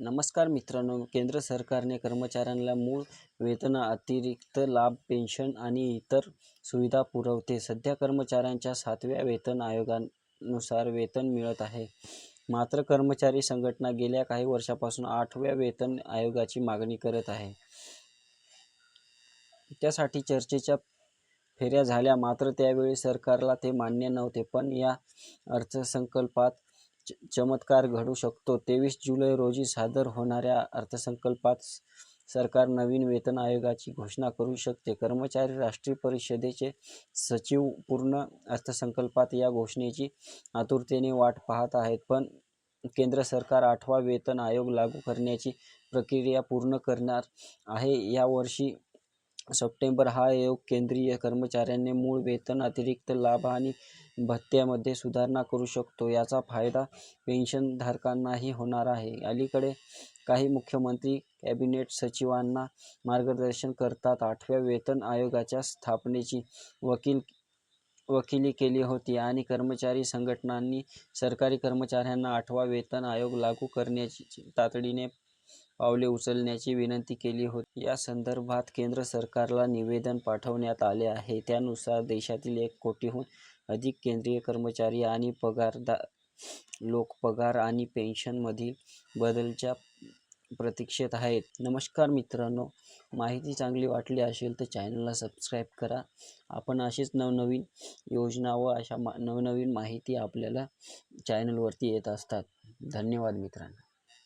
नमस्कार मित्रांनो केंद्र सरकारने कर्मचाऱ्यांना मूळ वेतन अतिरिक्त लाभ पेन्शन आणि इतर सुविधा पुरवते. सध्या कर्मचाऱ्यांच्या सातव्या वेतन आयोगानुसार वेतन मिळत आहे. मात्र कर्मचारी संघटना गेल्या काही वर्षापासून आठव्या वेतन आयोगाची मागणी करत आहे. त्यासाठी चर्चेच्या फेऱ्या झाल्या. मात्र त्यावेळी सरकारला ते मान्य नव्हते. पण या अर्थसंकल्पात चमत्कार घडू शकतो. तेवीस जुलै रोजी सादर होणाऱ्या अर्थसंकल्पात सरकार नवीन वेतन आयोगाची घोषणा करू शकते. कर्मचारी राष्ट्रीय परिषदेचे सचिव पूर्ण अर्थसंकल्पात या घोषणेची आतुरतेने वाट पाहत आहेत. पण केंद्र सरकार आठवा वेतन आयोग लागू करण्याची प्रक्रिया पूर्ण करणार आहे. यावर्षी सप्टेंबर हा योग केंद्रीय कर्मचाऱ्यांनी मूळ वेतन अतिरिक्त लाभ आणि भत्त्यामध्ये सुधारणा करू शकतो. याचा फायदा पेन्शनधारकांनाही होणार आहे. अलीकडे काही मुख्यमंत्री कॅबिनेट सचिवांना मार्गदर्शन करतात. आठव्या वेतन आयोगाच्या स्थापनेची वकील वकिली केली होती आणि कर्मचारी संघटनांनी सरकारी कर्मचाऱ्यांना आठवा वेतन आयोग लागू करण्याची तातडीने पावले उचलण्याची विनंती केली होती. या संदर्भात केंद्र सरकारला निवेदन पाठवण्यात आले आहे. त्यानुसार देशातील एक कोटीहून अधिक केंद्रीय कर्मचारी आणि पगारदार लोक पगार आणि पेन्शनमधील बदलच्या प्रतीक्षेत आहेत. नमस्कार मित्रांनो माहिती चांगली वाटली असेल तर चॅनलला सबस्क्राईब करा. आपण अशीच नवनवीन योजना व अशा मा नवनवीन माहिती आपल्याला चॅनलवरती येत असतात. धन्यवाद मित्रांनो.